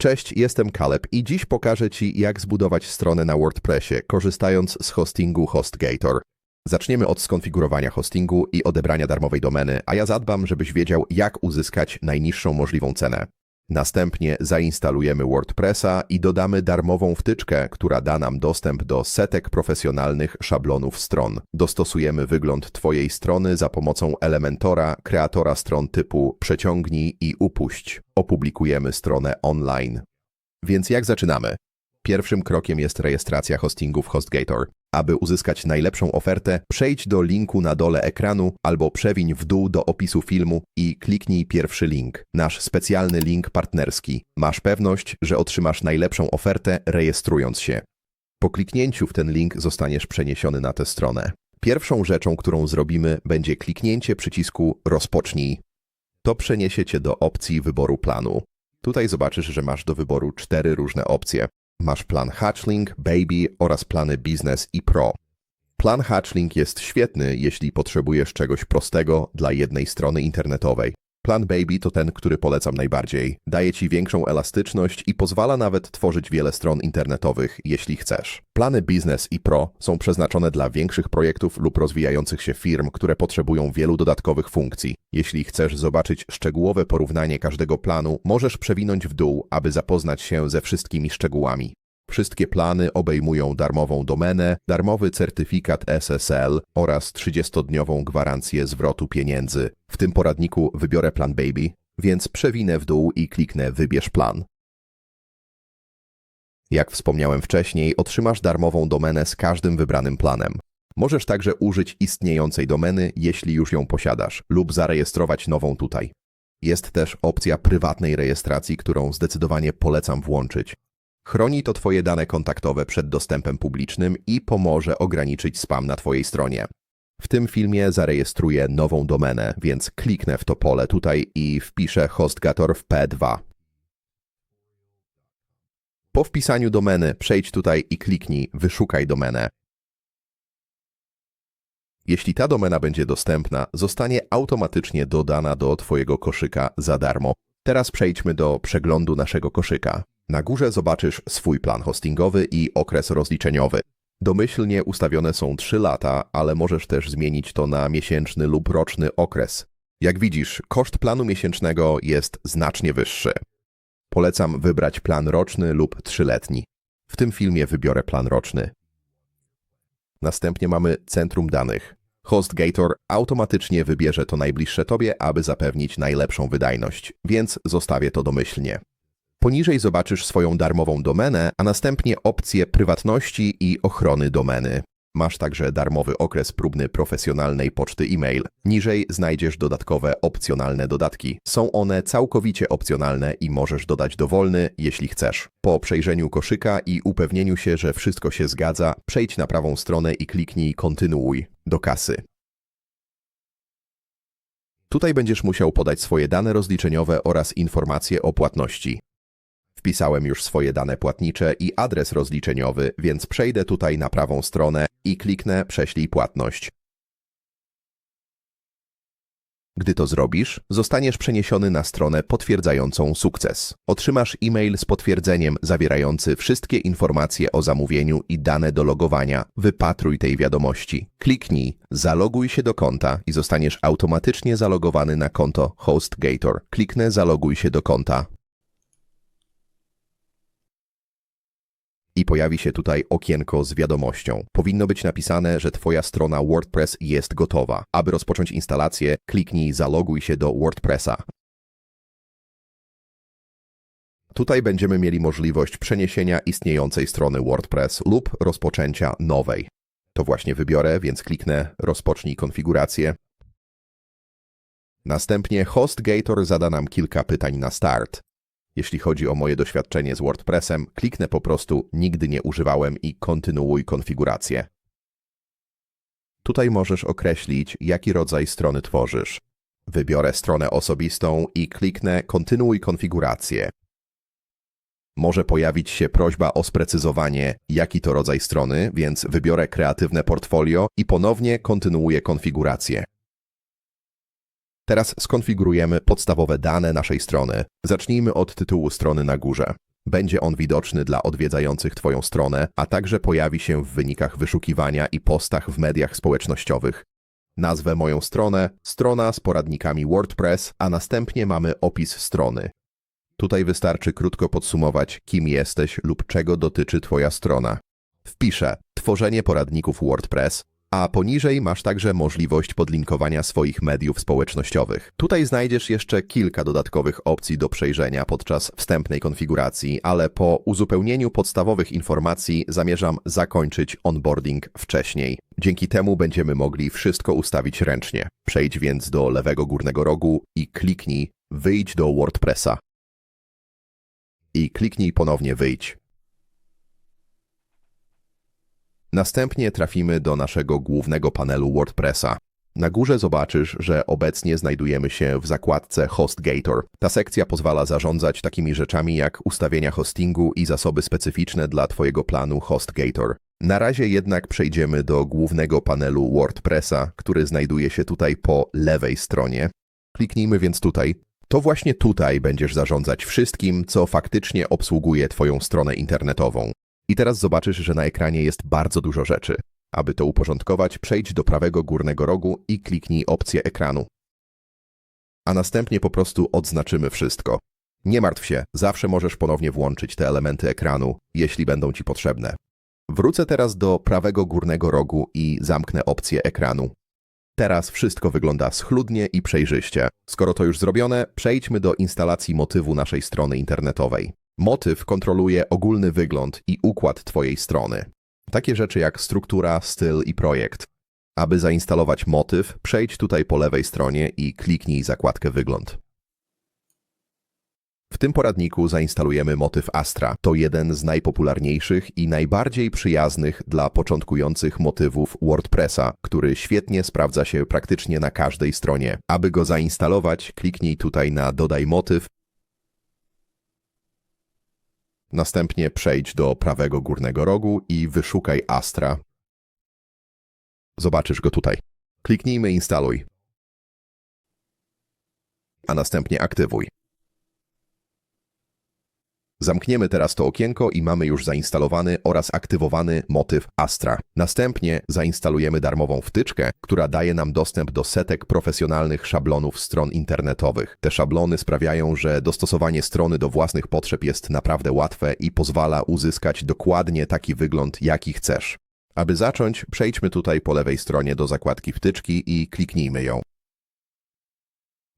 Cześć, jestem Caleb i dziś pokażę Ci, jak zbudować stronę na WordPressie, korzystając z hostingu HostGator. Zaczniemy od skonfigurowania hostingu i odebrania darmowej domeny, a ja zadbam, żebyś wiedział, jak uzyskać najniższą możliwą cenę. Następnie zainstalujemy WordPressa i dodamy darmową wtyczkę, która da nam dostęp do setek profesjonalnych szablonów stron. Dostosujemy wygląd Twojej strony za pomocą Elementora, kreatora stron typu przeciągnij i upuść. Opublikujemy stronę online. Więc jak zaczynamy? Pierwszym krokiem jest rejestracja hostingu w HostGator. Aby uzyskać najlepszą ofertę, przejdź do linku na dole ekranu albo przewiń w dół do opisu filmu i kliknij pierwszy link, nasz specjalny link partnerski. Masz pewność, że otrzymasz najlepszą ofertę rejestrując się. Po kliknięciu w ten link zostaniesz przeniesiony na tę stronę. Pierwszą rzeczą, którą zrobimy, będzie kliknięcie przycisku Rozpocznij. To przeniesie cię do opcji wyboru planu. Tutaj zobaczysz, że masz do wyboru cztery różne opcje. Masz plan Hatchling, Baby oraz plany Business i Pro. Plan Hatchling jest świetny, jeśli potrzebujesz czegoś prostego dla jednej strony internetowej. Plan Baby to ten, który polecam najbardziej. Daje ci większą elastyczność i pozwala nawet tworzyć wiele stron internetowych, jeśli chcesz. Plany Business i Pro są przeznaczone dla większych projektów lub rozwijających się firm, które potrzebują wielu dodatkowych funkcji. Jeśli chcesz zobaczyć szczegółowe porównanie każdego planu, możesz przewinąć w dół, aby zapoznać się ze wszystkimi szczegółami. Wszystkie plany obejmują darmową domenę, darmowy certyfikat SSL oraz 30-dniową gwarancję zwrotu pieniędzy. W tym poradniku wybiorę plan Baby, więc przewinę w dół i kliknę Wybierz plan. Jak wspomniałem wcześniej, otrzymasz darmową domenę z każdym wybranym planem. Możesz także użyć istniejącej domeny, jeśli już ją posiadasz, lub zarejestrować nową tutaj. Jest też opcja prywatnej rejestracji, którą zdecydowanie polecam włączyć. Chroni to Twoje dane kontaktowe przed dostępem publicznym i pomoże ograniczyć spam na Twojej stronie. W tym filmie zarejestruję nową domenę, więc kliknę w to pole tutaj i wpiszę HostGator w P2. Po wpisaniu domeny przejdź tutaj i kliknij Wyszukaj domenę. Jeśli ta domena będzie dostępna, zostanie automatycznie dodana do Twojego koszyka za darmo. Teraz przejdźmy do przeglądu naszego koszyka. Na górze zobaczysz swój plan hostingowy i okres rozliczeniowy. Domyślnie ustawione są 3 lata, ale możesz też zmienić to na miesięczny lub roczny okres. Jak widzisz, koszt planu miesięcznego jest znacznie wyższy. Polecam wybrać plan roczny lub trzyletni. W tym filmie wybiorę plan roczny. Następnie mamy centrum danych. HostGator automatycznie wybierze to najbliższe tobie, aby zapewnić najlepszą wydajność, więc zostawię to domyślnie. Poniżej zobaczysz swoją darmową domenę, a następnie opcję prywatności i ochrony domeny. Masz także darmowy okres próbny profesjonalnej poczty e-mail. Niżej znajdziesz dodatkowe opcjonalne dodatki. Są one całkowicie opcjonalne i możesz dodać dowolny, jeśli chcesz. Po przejrzeniu koszyka i upewnieniu się, że wszystko się zgadza, przejdź na prawą stronę i kliknij Kontynuuj do kasy. Tutaj będziesz musiał podać swoje dane rozliczeniowe oraz informacje o płatności. Wpisałem już swoje dane płatnicze i adres rozliczeniowy, więc przejdę tutaj na prawą stronę i kliknę Prześlij płatność. Gdy to zrobisz, zostaniesz przeniesiony na stronę potwierdzającą sukces. Otrzymasz e-mail z potwierdzeniem zawierający wszystkie informacje o zamówieniu i dane do logowania. Wypatruj tej wiadomości. Kliknij Zaloguj się do konta i zostaniesz automatycznie zalogowany na konto HostGator. Kliknę Zaloguj się do konta. I pojawi się tutaj okienko z wiadomością. Powinno być napisane, że Twoja strona WordPress jest gotowa. Aby rozpocząć instalację, kliknij Zaloguj się do WordPressa. Tutaj będziemy mieli możliwość przeniesienia istniejącej strony WordPress lub rozpoczęcia nowej. To właśnie wybiorę, więc kliknę Rozpocznij konfigurację. Następnie HostGator zada nam kilka pytań na start. Jeśli chodzi o moje doświadczenie z WordPressem, kliknę po prostu Nigdy nie używałem i kontynuuj konfigurację. Tutaj możesz określić, jaki rodzaj strony tworzysz. Wybiorę stronę osobistą i kliknę Kontynuuj konfigurację. Może pojawić się prośba o sprecyzowanie, jaki to rodzaj strony, więc wybiorę kreatywne portfolio i ponownie kontynuuję konfigurację. Teraz skonfigurujemy podstawowe dane naszej strony. Zacznijmy od tytułu strony na górze. Będzie on widoczny dla odwiedzających Twoją stronę, a także pojawi się w wynikach wyszukiwania i postach w mediach społecznościowych. Nazwę moją stronę, strona z poradnikami WordPress, a następnie mamy opis strony. Tutaj wystarczy krótko podsumować, kim jesteś lub czego dotyczy Twoja strona. Wpiszę tworzenie poradników WordPress, a poniżej masz także możliwość podlinkowania swoich mediów społecznościowych. Tutaj znajdziesz jeszcze kilka dodatkowych opcji do przejrzenia podczas wstępnej konfiguracji, ale po uzupełnieniu podstawowych informacji zamierzam zakończyć onboarding wcześniej. Dzięki temu będziemy mogli wszystko ustawić ręcznie. Przejdź więc do lewego górnego rogu i kliknij Wyjdź do WordPressa. I kliknij ponownie Wyjdź. Następnie trafimy do naszego głównego panelu WordPressa. Na górze zobaczysz, że obecnie znajdujemy się w zakładce HostGator. Ta sekcja pozwala zarządzać takimi rzeczami jak ustawienia hostingu i zasoby specyficzne dla Twojego planu HostGator. Na razie jednak przejdziemy do głównego panelu WordPressa, który znajduje się tutaj po lewej stronie. Kliknijmy więc tutaj. To właśnie tutaj będziesz zarządzać wszystkim, co faktycznie obsługuje Twoją stronę internetową. I teraz zobaczysz, że na ekranie jest bardzo dużo rzeczy. Aby to uporządkować, przejdź do prawego górnego rogu i kliknij opcję ekranu. A następnie po prostu odznaczymy wszystko. Nie martw się, zawsze możesz ponownie włączyć te elementy ekranu, jeśli będą Ci potrzebne. Wrócę teraz do prawego górnego rogu i zamknę opcję ekranu. Teraz wszystko wygląda schludnie i przejrzyście. Skoro to już zrobione, przejdźmy do instalacji motywu naszej strony internetowej. Motyw kontroluje ogólny wygląd i układ Twojej strony. Takie rzeczy jak struktura, styl i projekt. Aby zainstalować motyw, przejdź tutaj po lewej stronie i kliknij zakładkę Wygląd. W tym poradniku zainstalujemy motyw Astra. To jeden z najpopularniejszych i najbardziej przyjaznych dla początkujących motywów WordPressa, który świetnie sprawdza się praktycznie na każdej stronie. Aby go zainstalować, kliknij tutaj na Dodaj motyw Następnie przejdź do prawego górnego rogu i wyszukaj Astra. Zobaczysz go tutaj. Kliknijmy Instaluj. A następnie aktywuj. Zamkniemy teraz to okienko i mamy już zainstalowany oraz aktywowany motyw Astra. Następnie zainstalujemy darmową wtyczkę, która daje nam dostęp do setek profesjonalnych szablonów stron internetowych. Te szablony sprawiają, że dostosowanie strony do własnych potrzeb jest naprawdę łatwe i pozwala uzyskać dokładnie taki wygląd, jaki chcesz. Aby zacząć, przejdźmy tutaj po lewej stronie do zakładki wtyczki i kliknijmy ją.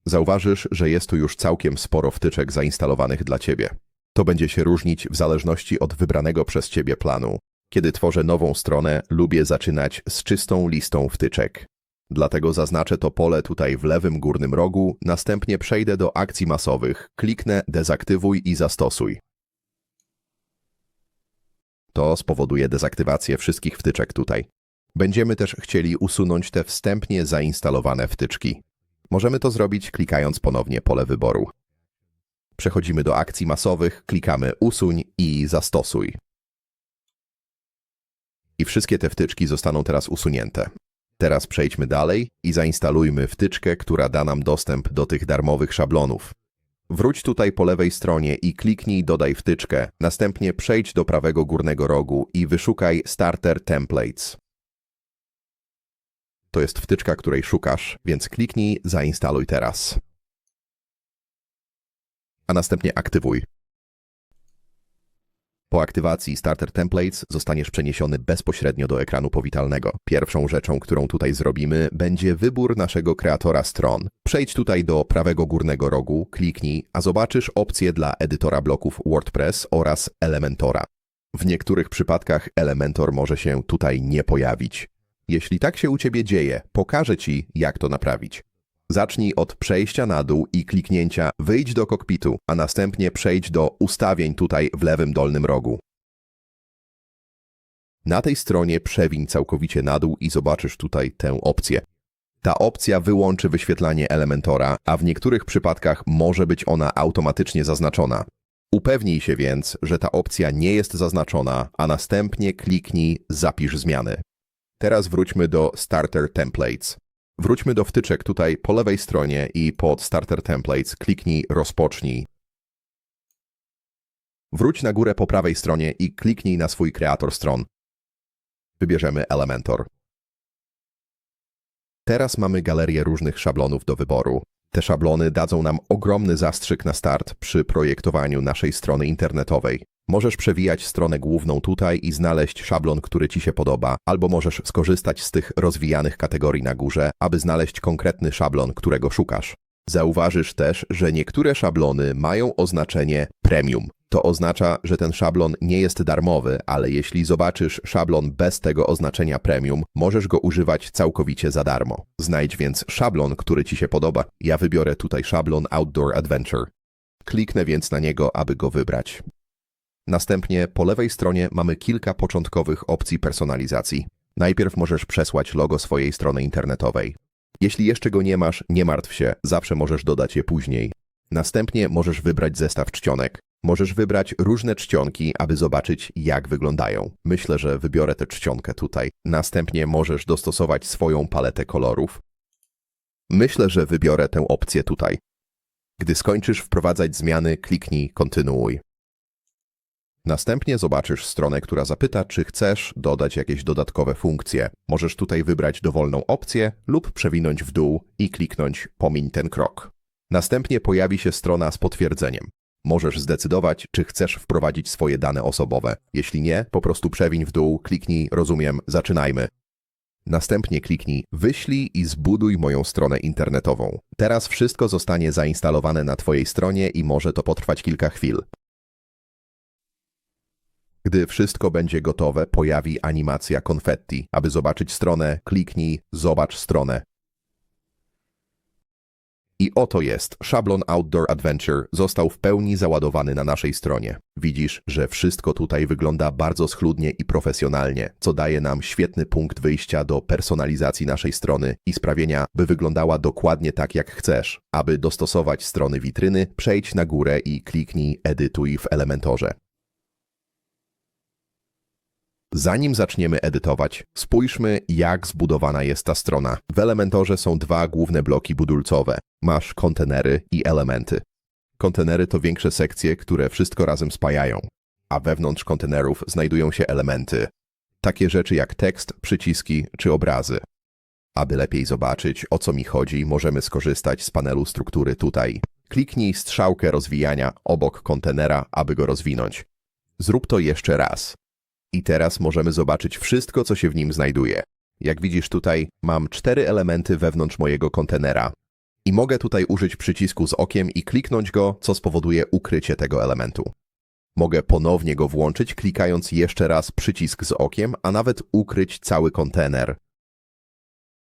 Zauważysz, że jest tu już całkiem sporo wtyczek zainstalowanych dla Ciebie. To będzie się różnić w zależności od wybranego przez Ciebie planu. Kiedy tworzę nową stronę, lubię zaczynać z czystą listą wtyczek. Dlatego zaznaczę to pole tutaj w lewym górnym rogu, następnie przejdę do akcji masowych, kliknę dezaktywuj i zastosuj. To spowoduje dezaktywację wszystkich wtyczek tutaj. Będziemy też chcieli usunąć te wstępnie zainstalowane wtyczki. Możemy to zrobić klikając ponownie pole wyboru. Przechodzimy do akcji masowych, klikamy usuń i zastosuj. I wszystkie te wtyczki zostaną teraz usunięte. Teraz przejdźmy dalej i zainstalujmy wtyczkę, która da nam dostęp do tych darmowych szablonów. Wróć tutaj po lewej stronie i kliknij Dodaj wtyczkę, następnie przejdź do prawego górnego rogu i wyszukaj Starter Templates. To jest wtyczka, której szukasz, więc kliknij Zainstaluj teraz a następnie aktywuj. Po aktywacji Starter Templates zostaniesz przeniesiony bezpośrednio do ekranu powitalnego. Pierwszą rzeczą, którą tutaj zrobimy, będzie wybór naszego kreatora stron. Przejdź tutaj do prawego górnego rogu, kliknij, a zobaczysz opcje dla edytora bloków WordPress oraz Elementora. W niektórych przypadkach Elementor może się tutaj nie pojawić. Jeśli tak się u Ciebie dzieje, pokażę Ci, jak to naprawić. Zacznij od przejścia na dół i kliknięcia Wyjdź do kokpitu, a następnie przejdź do ustawień tutaj w lewym dolnym rogu. Na tej stronie przewiń całkowicie na dół i zobaczysz tutaj tę opcję. Ta opcja wyłączy wyświetlanie Elementora, a w niektórych przypadkach może być ona automatycznie zaznaczona. Upewnij się więc, że ta opcja nie jest zaznaczona, a następnie kliknij Zapisz zmiany. Teraz wróćmy do Starter Templates. Wróćmy do wtyczek tutaj po lewej stronie i pod Starter Templates kliknij Rozpocznij. Wróć na górę po prawej stronie i kliknij na swój kreator stron. Wybierzemy Elementor. Teraz mamy galerię różnych szablonów do wyboru. Te szablony dadzą nam ogromny zastrzyk na start przy projektowaniu naszej strony internetowej. Możesz przewijać stronę główną tutaj i znaleźć szablon, który Ci się podoba, albo możesz skorzystać z tych rozwijanych kategorii na górze, aby znaleźć konkretny szablon, którego szukasz. Zauważysz też, że niektóre szablony mają oznaczenie premium. To oznacza, że ten szablon nie jest darmowy, ale jeśli zobaczysz szablon bez tego oznaczenia premium, możesz go używać całkowicie za darmo. Znajdź więc szablon, który Ci się podoba. Ja wybiorę tutaj szablon Outdoor Adventure. Kliknę więc na niego, aby go wybrać. Następnie po lewej stronie mamy kilka początkowych opcji personalizacji. Najpierw możesz przesłać logo swojej strony internetowej. Jeśli jeszcze go nie masz, nie martw się, zawsze możesz dodać je później. Następnie możesz wybrać zestaw czcionek. Możesz wybrać różne czcionki, aby zobaczyć, jak wyglądają. Myślę, że wybiorę tę czcionkę tutaj. Następnie możesz dostosować swoją paletę kolorów. Myślę, że wybiorę tę opcję tutaj. Gdy skończysz wprowadzać zmiany, kliknij Kontynuuj. Następnie zobaczysz stronę, która zapyta, czy chcesz dodać jakieś dodatkowe funkcje. Możesz tutaj wybrać dowolną opcję lub przewinąć w dół i kliknąć Pomiń ten krok. Następnie pojawi się strona z potwierdzeniem. Możesz zdecydować, czy chcesz wprowadzić swoje dane osobowe. Jeśli nie, po prostu przewiń w dół, kliknij Rozumiem, zaczynajmy. Następnie kliknij Wyślij i zbuduj moją stronę internetową. Teraz wszystko zostanie zainstalowane na Twojej stronie i może to potrwać kilka chwil. Gdy wszystko będzie gotowe, pojawi animacja konfetti. Aby zobaczyć stronę, kliknij Zobacz stronę. I oto jest. Szablon Outdoor Adventure został w pełni załadowany na naszej stronie. Widzisz, że wszystko tutaj wygląda bardzo schludnie i profesjonalnie, co daje nam świetny punkt wyjścia do personalizacji naszej strony i sprawienia, by wyglądała dokładnie tak, jak chcesz. Aby dostosować strony witryny, przejdź na górę i kliknij Edytuj w Elementorze. Zanim zaczniemy edytować, spójrzmy, jak zbudowana jest ta strona. W Elementorze są dwa główne bloki budulcowe. Masz kontenery i elementy. Kontenery to większe sekcje, które wszystko razem spajają, a wewnątrz kontenerów znajdują się elementy. Takie rzeczy jak tekst, przyciski czy obrazy. Aby lepiej zobaczyć, o co mi chodzi, możemy skorzystać z panelu struktury tutaj. Kliknij strzałkę rozwijania obok kontenera, aby go rozwinąć. Zrób to jeszcze raz. I teraz możemy zobaczyć wszystko, co się w nim znajduje. Jak widzisz tutaj, mam cztery elementy wewnątrz mojego kontenera. I mogę tutaj użyć przycisku z okiem i kliknąć go, co spowoduje ukrycie tego elementu. Mogę ponownie go włączyć, klikając jeszcze raz przycisk z okiem, a nawet ukryć cały kontener.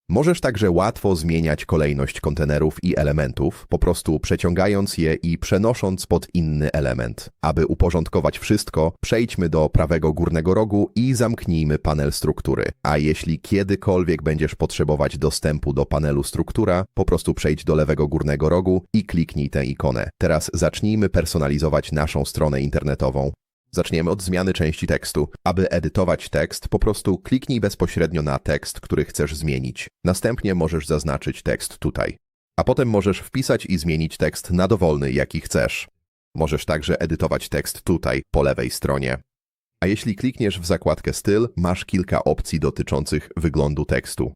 Możesz także łatwo zmieniać kolejność kontenerów i elementów, po prostu przeciągając je i przenosząc pod inny element. Aby uporządkować wszystko, przejdźmy do prawego górnego rogu i zamknijmy panel struktury. A jeśli kiedykolwiek będziesz potrzebować dostępu do panelu struktura, po prostu przejdź do lewego górnego rogu i kliknij tę ikonę. Teraz zacznijmy personalizować naszą stronę internetową. Zaczniemy od zmiany części tekstu. Aby edytować tekst, po prostu kliknij bezpośrednio na tekst, który chcesz zmienić. Następnie możesz zaznaczyć tekst tutaj. A potem możesz wpisać i zmienić tekst na dowolny, jaki chcesz. Możesz także edytować tekst tutaj, po lewej stronie. A jeśli klikniesz w zakładkę Styl, masz kilka opcji dotyczących wyglądu tekstu.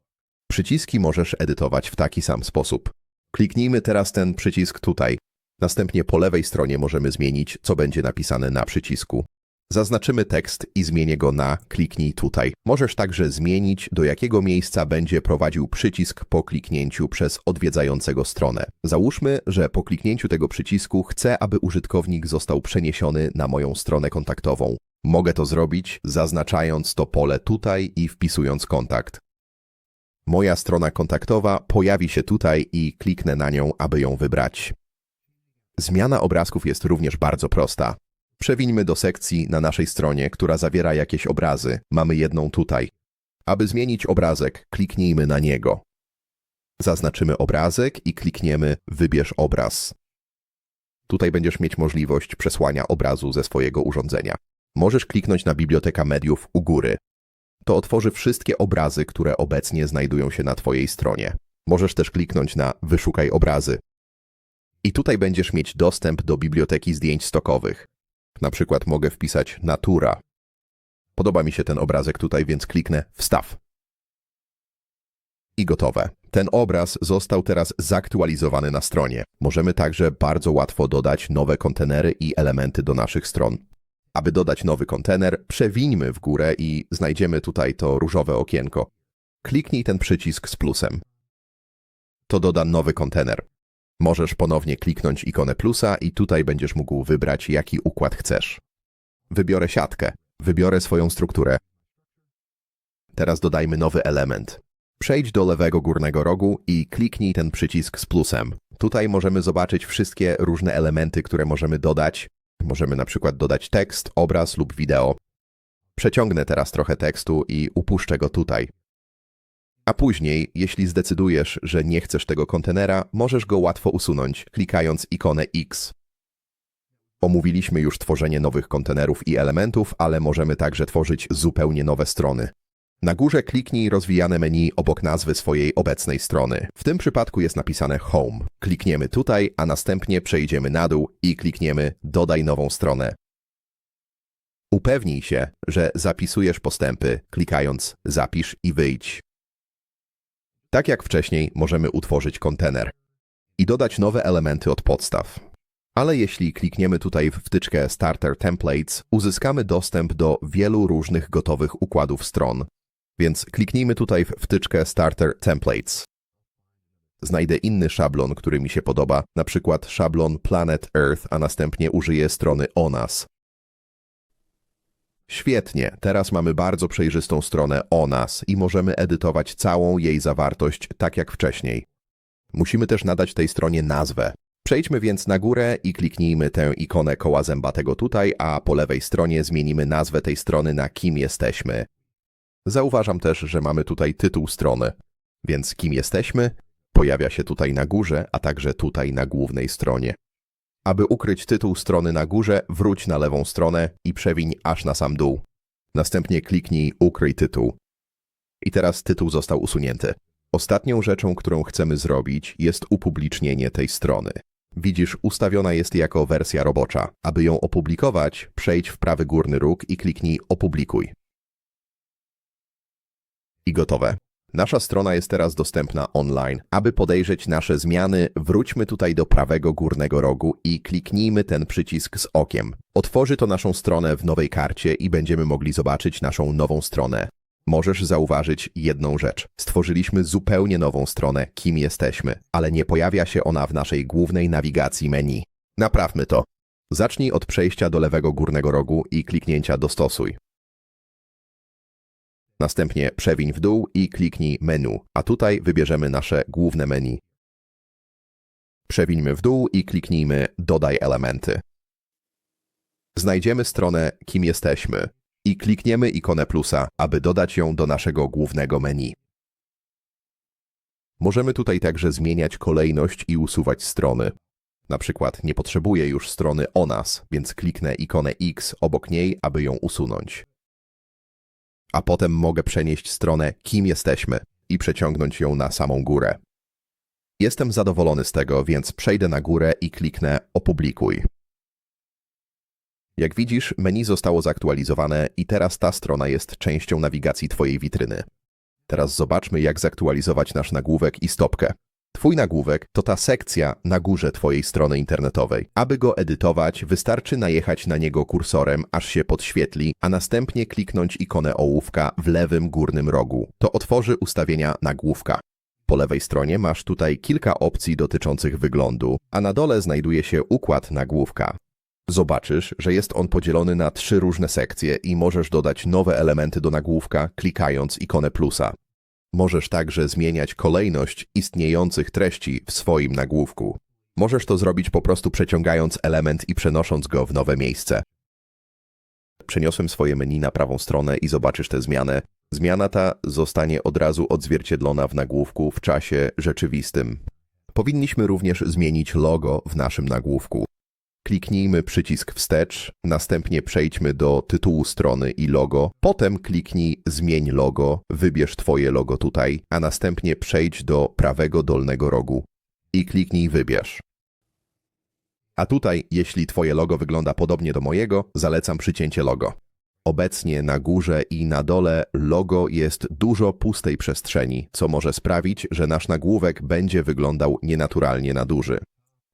Przyciski możesz edytować w taki sam sposób. Kliknijmy teraz ten przycisk tutaj. Następnie po lewej stronie możemy zmienić, co będzie napisane na przycisku. Zaznaczymy tekst i zmienię go na kliknij tutaj. Możesz także zmienić, do jakiego miejsca będzie prowadził przycisk po kliknięciu przez odwiedzającego stronę. Załóżmy, że po kliknięciu tego przycisku chcę, aby użytkownik został przeniesiony na moją stronę kontaktową. Mogę to zrobić, zaznaczając to pole tutaj i wpisując kontakt. Moja strona kontaktowa pojawi się tutaj i kliknę na nią, aby ją wybrać. Zmiana obrazków jest również bardzo prosta. Przewińmy do sekcji na naszej stronie, która zawiera jakieś obrazy. Mamy jedną tutaj. Aby zmienić obrazek, kliknijmy na niego. Zaznaczymy obrazek i klikniemy Wybierz obraz. Tutaj będziesz mieć możliwość przesłania obrazu ze swojego urządzenia. Możesz kliknąć na Biblioteka Mediów u góry. To otworzy wszystkie obrazy, które obecnie znajdują się na Twojej stronie. Możesz też kliknąć na Wyszukaj obrazy. I tutaj będziesz mieć dostęp do biblioteki zdjęć stokowych. Na przykład mogę wpisać natura. Podoba mi się ten obrazek tutaj, więc kliknę wstaw. I gotowe. Ten obraz został teraz zaktualizowany na stronie. Możemy także bardzo łatwo dodać nowe kontenery i elementy do naszych stron. Aby dodać nowy kontener, przewińmy w górę i znajdziemy tutaj to różowe okienko. Kliknij ten przycisk z plusem. To doda nowy kontener. Możesz ponownie kliknąć ikonę plusa i tutaj będziesz mógł wybrać, jaki układ chcesz. Wybiorę siatkę. Wybiorę swoją strukturę. Teraz dodajmy nowy element. Przejdź do lewego górnego rogu i kliknij ten przycisk z plusem. Tutaj możemy zobaczyć wszystkie różne elementy, które możemy dodać. Możemy na przykład dodać tekst, obraz lub wideo. Przeciągnę teraz trochę tekstu i upuszczę go tutaj. A później, jeśli zdecydujesz, że nie chcesz tego kontenera, możesz go łatwo usunąć, klikając ikonę X. Omówiliśmy już tworzenie nowych kontenerów i elementów, ale możemy także tworzyć zupełnie nowe strony. Na górze kliknij rozwijane menu obok nazwy swojej obecnej strony. W tym przypadku jest napisane Home. Klikniemy tutaj, a następnie przejdziemy na dół i klikniemy Dodaj nową stronę. Upewnij się, że zapisujesz postępy, klikając Zapisz i wyjdź. Tak jak wcześniej, możemy utworzyć kontener i dodać nowe elementy od podstaw. Ale jeśli klikniemy tutaj w wtyczkę Starter Templates, uzyskamy dostęp do wielu różnych gotowych układów stron. Więc kliknijmy tutaj w wtyczkę Starter Templates. Znajdę inny szablon, który mi się podoba, na przykład szablon Planet Earth, a następnie użyję strony o nas. Świetnie, teraz mamy bardzo przejrzystą stronę o nas i możemy edytować całą jej zawartość tak jak wcześniej. Musimy też nadać tej stronie nazwę. Przejdźmy więc na górę i kliknijmy tę ikonę koła zębatego tutaj, a po lewej stronie zmienimy nazwę tej strony na kim jesteśmy. Zauważam też, że mamy tutaj tytuł strony, więc kim jesteśmy pojawia się tutaj na górze, a także tutaj na głównej stronie. Aby ukryć tytuł strony na górze, wróć na lewą stronę i przewiń aż na sam dół. Następnie kliknij Ukryj tytuł. I teraz tytuł został usunięty. Ostatnią rzeczą, którą chcemy zrobić, jest upublicznienie tej strony. Widzisz, ustawiona jest jako wersja robocza. Aby ją opublikować, przejdź w prawy górny róg i kliknij Opublikuj. I gotowe. Nasza strona jest teraz dostępna online. Aby podejrzeć nasze zmiany, wróćmy tutaj do prawego górnego rogu i kliknijmy ten przycisk z okiem. Otworzy to naszą stronę w nowej karcie i będziemy mogli zobaczyć naszą nową stronę. Możesz zauważyć jedną rzecz. Stworzyliśmy zupełnie nową stronę, kim jesteśmy, ale nie pojawia się ona w naszej głównej nawigacji menu. Naprawmy to. Zacznij od przejścia do lewego górnego rogu i kliknięcia Dostosuj. Następnie przewiń w dół i kliknij menu, a tutaj wybierzemy nasze główne menu. Przewińmy w dół i kliknijmy Dodaj elementy. Znajdziemy stronę Kim jesteśmy i klikniemy ikonę plusa, aby dodać ją do naszego głównego menu. Możemy tutaj także zmieniać kolejność i usuwać strony. Na przykład nie potrzebuję już strony o nas, więc kliknę ikonę X obok niej, aby ją usunąć a potem mogę przenieść stronę kim jesteśmy i przeciągnąć ją na samą górę. Jestem zadowolony z tego, więc przejdę na górę i kliknę Opublikuj. Jak widzisz, menu zostało zaktualizowane i teraz ta strona jest częścią nawigacji Twojej witryny. Teraz zobaczmy, jak zaktualizować nasz nagłówek i stopkę. Twój nagłówek to ta sekcja na górze Twojej strony internetowej. Aby go edytować, wystarczy najechać na niego kursorem, aż się podświetli, a następnie kliknąć ikonę ołówka w lewym górnym rogu. To otworzy ustawienia nagłówka. Po lewej stronie masz tutaj kilka opcji dotyczących wyglądu, a na dole znajduje się układ nagłówka. Zobaczysz, że jest on podzielony na trzy różne sekcje i możesz dodać nowe elementy do nagłówka, klikając ikonę plusa. Możesz także zmieniać kolejność istniejących treści w swoim nagłówku. Możesz to zrobić po prostu przeciągając element i przenosząc go w nowe miejsce. Przeniosłem swoje menu na prawą stronę i zobaczysz tę zmianę. Zmiana ta zostanie od razu odzwierciedlona w nagłówku w czasie rzeczywistym. Powinniśmy również zmienić logo w naszym nagłówku. Kliknijmy przycisk wstecz, następnie przejdźmy do tytułu strony i logo, potem kliknij zmień logo, wybierz Twoje logo tutaj, a następnie przejdź do prawego dolnego rogu i kliknij wybierz. A tutaj, jeśli Twoje logo wygląda podobnie do mojego, zalecam przycięcie logo. Obecnie na górze i na dole logo jest dużo pustej przestrzeni, co może sprawić, że nasz nagłówek będzie wyglądał nienaturalnie na duży.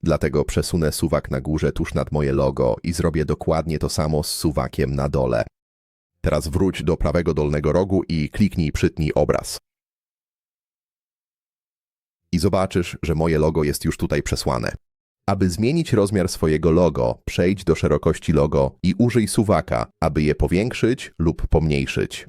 Dlatego przesunę suwak na górze tuż nad moje logo i zrobię dokładnie to samo z suwakiem na dole. Teraz wróć do prawego dolnego rogu i kliknij przytnij obraz. I zobaczysz, że moje logo jest już tutaj przesłane. Aby zmienić rozmiar swojego logo, przejdź do szerokości logo i użyj suwaka, aby je powiększyć lub pomniejszyć.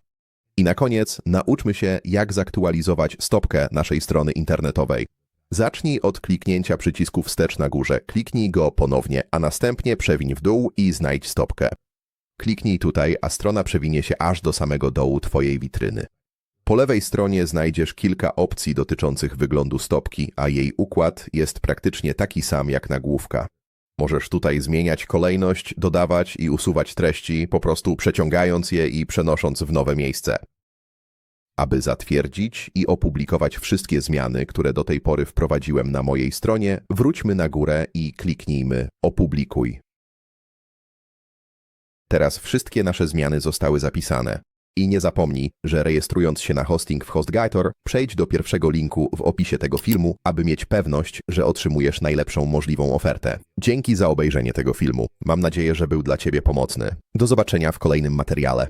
I na koniec nauczmy się, jak zaktualizować stopkę naszej strony internetowej. Zacznij od kliknięcia przycisku wstecz na górze, kliknij go ponownie, a następnie przewiń w dół i znajdź stopkę. Kliknij tutaj, a strona przewinie się aż do samego dołu Twojej witryny. Po lewej stronie znajdziesz kilka opcji dotyczących wyglądu stopki, a jej układ jest praktycznie taki sam jak nagłówka. Możesz tutaj zmieniać kolejność, dodawać i usuwać treści, po prostu przeciągając je i przenosząc w nowe miejsce. Aby zatwierdzić i opublikować wszystkie zmiany, które do tej pory wprowadziłem na mojej stronie, wróćmy na górę i kliknijmy Opublikuj. Teraz wszystkie nasze zmiany zostały zapisane. I nie zapomnij, że rejestrując się na hosting w HostGator, przejdź do pierwszego linku w opisie tego filmu, aby mieć pewność, że otrzymujesz najlepszą możliwą ofertę. Dzięki za obejrzenie tego filmu. Mam nadzieję, że był dla Ciebie pomocny. Do zobaczenia w kolejnym materiale.